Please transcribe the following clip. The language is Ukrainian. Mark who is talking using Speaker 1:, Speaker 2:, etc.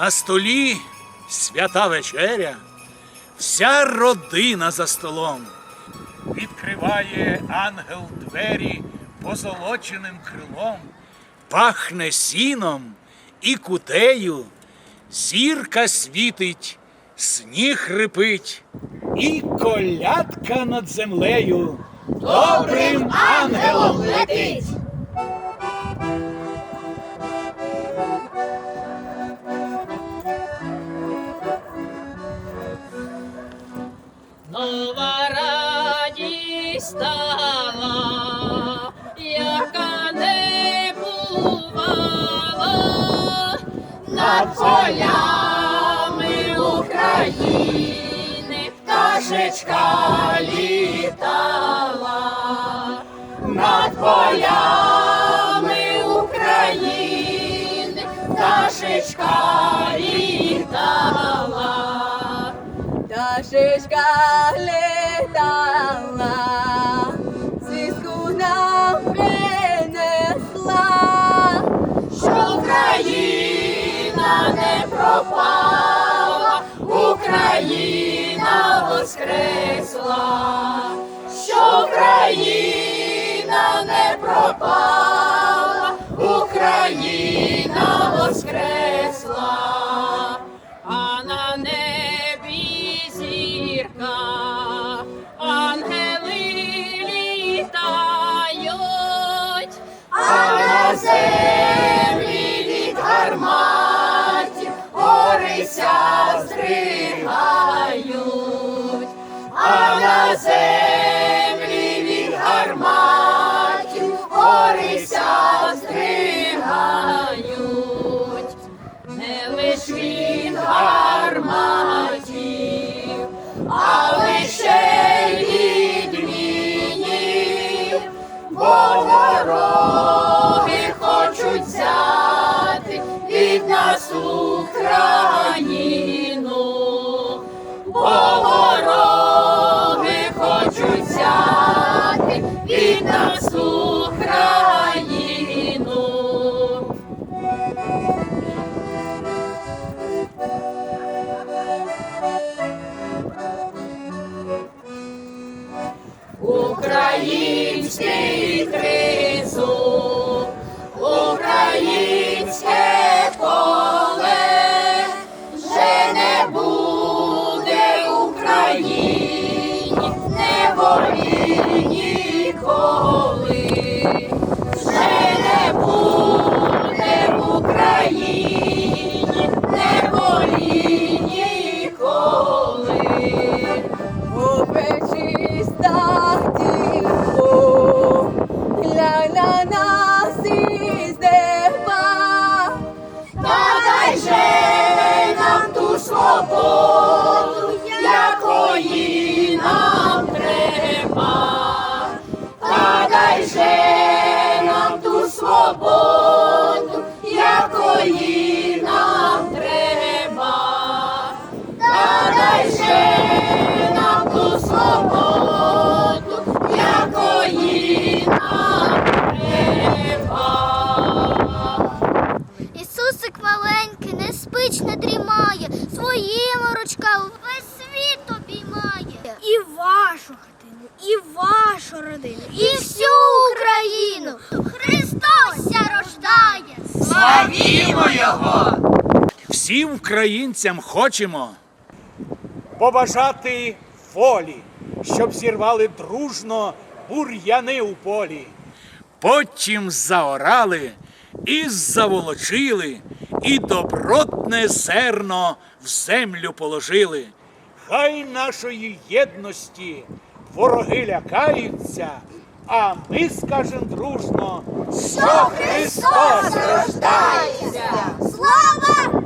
Speaker 1: На столі свята вечеря, вся родина за столом. Відкриває ангел двері позолоченим крилом, пахне сіном і кутею, зірка світить, сніг рипить, і колядка над землею добрим ангелом летить.
Speaker 2: Стала, яка не бувала над полями України. Пташечка літала, над полями України. Пташечка літала.
Speaker 3: Пташечка летала,
Speaker 2: пропала, Україна воскресла, що Україна не пропала, а
Speaker 4: Ukraińskiej.
Speaker 5: І вашу хатину, і вашу родину,
Speaker 4: І всю Україну Христос ся рождає.
Speaker 1: Славімо його! Всім українцям хочемо побажати волі, щоб зірвали дружно бур'яни у полі. Потім заорали і заволочили, і добротне зерно в землю положили. Хай нашої єдності вороги лякаються, а ми скажемо дружно, що Христос рождається! Слава!